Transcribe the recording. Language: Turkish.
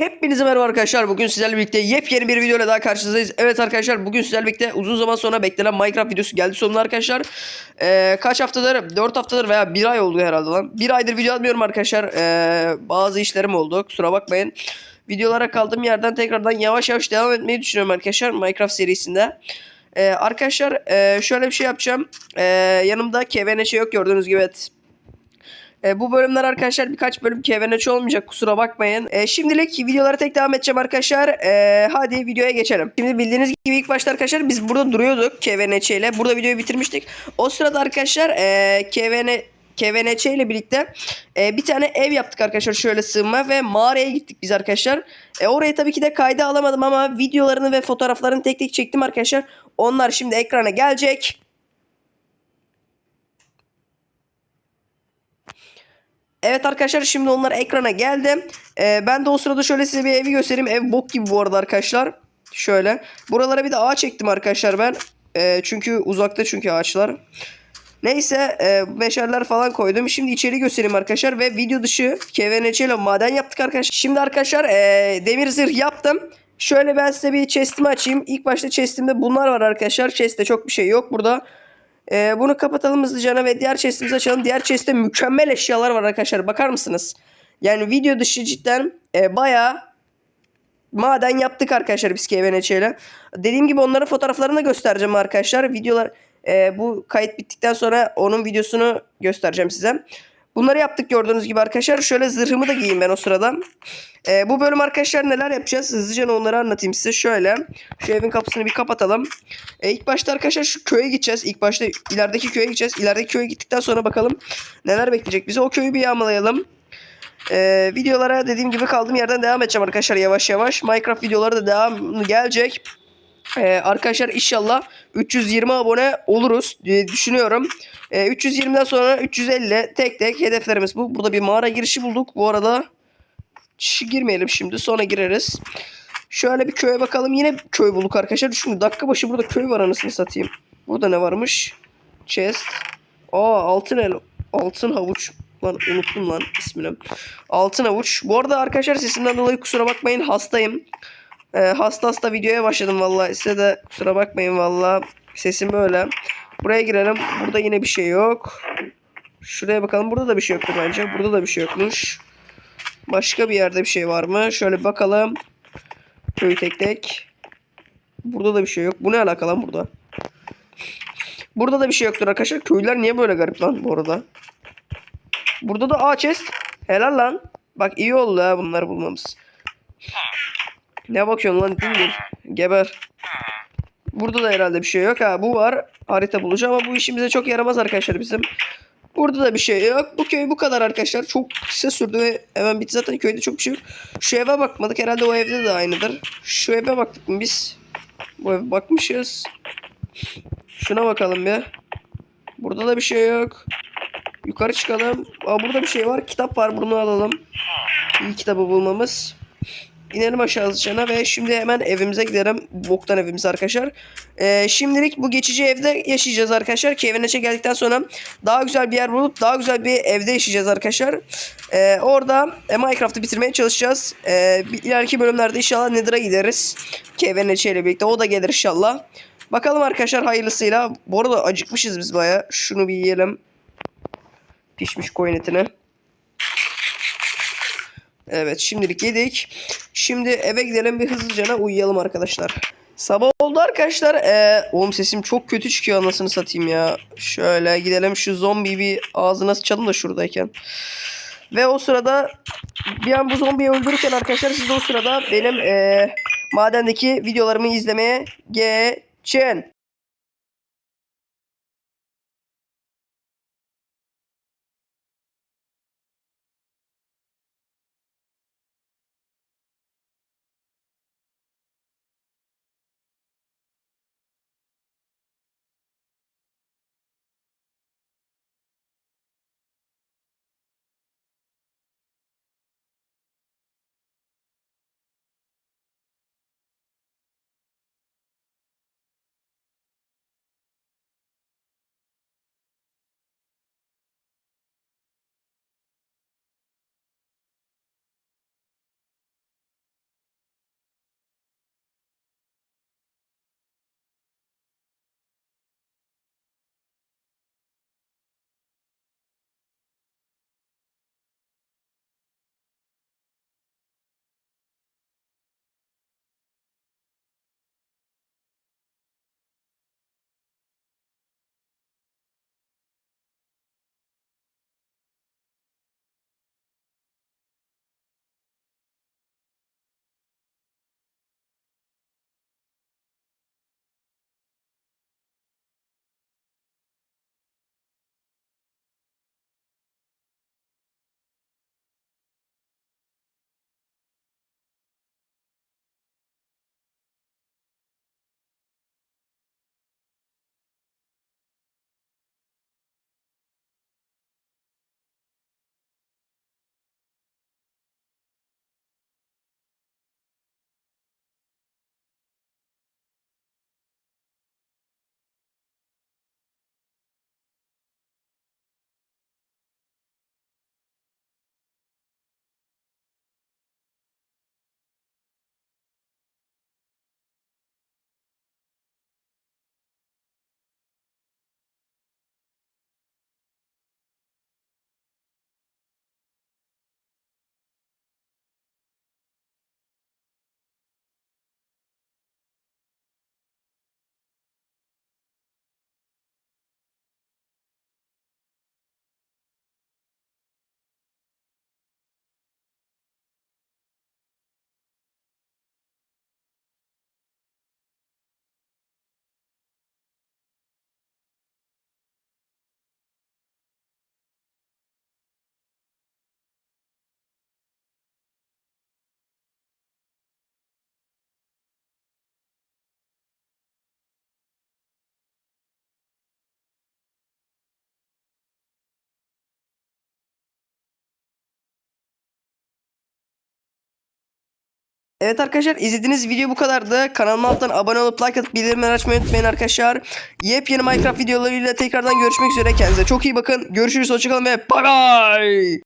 Hepinize merhaba arkadaşlar. Bugün sizlerle birlikte yepyeni bir videoyla daha karşınızdayız. Evet arkadaşlar bugün sizlerle birlikte uzun zaman sonra beklenen Minecraft videosu geldi sonunda arkadaşlar. Ee, kaç haftadır? 4 haftadır veya 1 ay oldu herhalde lan. 1 aydır video atmıyorum arkadaşlar. Ee, bazı işlerim oldu. Kusura bakmayın. Videolara kaldığım yerden tekrardan yavaş yavaş devam etmeyi düşünüyorum arkadaşlar Minecraft serisinde. Ee, arkadaşlar e, şöyle bir şey yapacağım. Ee, yanımda KVNC yok gördüğünüz gibi evet. E, bu bölümler arkadaşlar birkaç bölüm KVNC olmayacak kusura bakmayın. E, şimdilik videolara tek devam edeceğim arkadaşlar. E, hadi videoya geçelim. Şimdi bildiğiniz gibi ilk başta arkadaşlar biz burada duruyorduk KVNC ile. Burada videoyu bitirmiştik. O sırada arkadaşlar e, KVN KVNC ile birlikte e, bir tane ev yaptık arkadaşlar şöyle sığınma ve mağaraya gittik biz arkadaşlar. E, orayı tabii ki de kayda alamadım ama videolarını ve fotoğraflarını tek tek çektim arkadaşlar. Onlar şimdi ekrana gelecek. Evet arkadaşlar şimdi onlar ekrana geldi. Ee, ben de o sırada şöyle size bir evi göstereyim. Ev bok gibi bu arada arkadaşlar. Şöyle. Buralara bir de ağaç çektim arkadaşlar ben. Ee, çünkü uzakta çünkü ağaçlar. Neyse e, meşaller falan koydum. Şimdi içeri göstereyim arkadaşlar. Ve video dışı KVNC ile maden yaptık arkadaşlar. Şimdi arkadaşlar e, demir zırh yaptım. Şöyle ben size bir chest'imi açayım. İlk başta chest'imde bunlar var arkadaşlar. Chest'te çok bir şey yok burada. Ee, bunu kapatalım hızlıca ve diğer chest'imizi açalım. Diğer chest'te mükemmel eşyalar var arkadaşlar. Bakar mısınız? Yani video dışı cidden e, bayağı maden yaptık arkadaşlar biz KVNC ile. Dediğim gibi onların fotoğraflarını da göstereceğim arkadaşlar. Videolar e, bu kayıt bittikten sonra onun videosunu göstereceğim size. Bunları yaptık gördüğünüz gibi arkadaşlar. Şöyle zırhımı da giyeyim ben o sırada. Ee, bu bölüm arkadaşlar neler yapacağız? Hızlıca onları anlatayım size. Şöyle. Şu evin kapısını bir kapatalım. Ee, ilk başta arkadaşlar şu köye gideceğiz. İlk başta ilerideki köye gideceğiz. İlerideki köye gittikten sonra bakalım neler bekleyecek bizi. O köyü bir yağmalayalım. Ee, videolara dediğim gibi kaldığım yerden devam edeceğim arkadaşlar yavaş yavaş. Minecraft videoları da devam gelecek. Ee, arkadaşlar inşallah 320 abone oluruz diye düşünüyorum. Ee, 320'den sonra 350 tek tek hedeflerimiz bu. Burada bir mağara girişi bulduk. Bu arada girmeyelim şimdi sonra gireriz. Şöyle bir köye bakalım. Yine köy bulduk arkadaşlar. Şimdi dakika başı burada köy var anasını satayım. Burada ne varmış? Chest. Aa altın el. Altın havuç. Lan unuttum lan ismini. Altın havuç. Bu arada arkadaşlar sesimden dolayı kusura bakmayın hastayım. Ee, hasta hasta videoya başladım vallahi. Size de kusura bakmayın vallahi. Sesim böyle. Buraya girelim. Burada yine bir şey yok. Şuraya bakalım. Burada da bir şey yoktur bence. Burada da bir şey yokmuş. Başka bir yerde bir şey var mı? Şöyle bakalım. Köy tek tek. Burada da bir şey yok. Bu ne alaka lan burada? Burada da bir şey yoktur arkadaşlar. Köyler niye böyle garip lan bu arada? Burada da aa chest. Helal lan. Bak iyi oldu ha bunları bulmamız. Ne bakıyorsun lan dingil? Geber. Burada da herhalde bir şey yok ha. Bu var. Harita bulacağım ama bu işimize çok yaramaz arkadaşlar bizim. Burada da bir şey yok. Bu köy bu kadar arkadaşlar. Çok kısa sürdü ve hemen bitti. Zaten köyde çok bir şey yok. Şu eve bakmadık. Herhalde o evde de aynıdır. Şu eve baktık mı biz? Bu eve bakmışız. Şuna bakalım bir. Burada da bir şey yok. Yukarı çıkalım. Aa, burada bir şey var. Kitap var. Bunu alalım. İyi kitabı bulmamız. İnelim aşağısına ve şimdi hemen evimize gidelim. Boktan evimiz arkadaşlar. Ee, şimdilik bu geçici evde yaşayacağız arkadaşlar. KVNC'e geldikten sonra daha güzel bir yer bulup daha güzel bir evde yaşayacağız arkadaşlar. Ee, orada e, Minecraft'ı bitirmeye çalışacağız. Ee, ileriki bölümlerde inşallah Nether'a gideriz. KVNC ile birlikte. O da gelir inşallah. Bakalım arkadaşlar hayırlısıyla. Bu arada acıkmışız biz baya. Şunu bir yiyelim. Pişmiş koyun etini. Evet şimdilik yedik. Şimdi eve gidelim bir hızlıca uyuyalım arkadaşlar. Sabah oldu arkadaşlar. Ee, oğlum sesim çok kötü çıkıyor anasını satayım ya. Şöyle gidelim şu zombi bir ağzına sıçalım da şuradayken. Ve o sırada bir an bu zombiyi öldürürken arkadaşlar siz de o sırada benim ee, madendeki videolarımı izlemeye geçin. Evet arkadaşlar izlediğiniz video bu kadardı. Kanalıma alttan abone olup like atıp bildirimleri açmayı unutmayın arkadaşlar. Yepyeni Minecraft videolarıyla tekrardan görüşmek üzere. Kendinize çok iyi bakın. Görüşürüz hoşçakalın ve bay bay.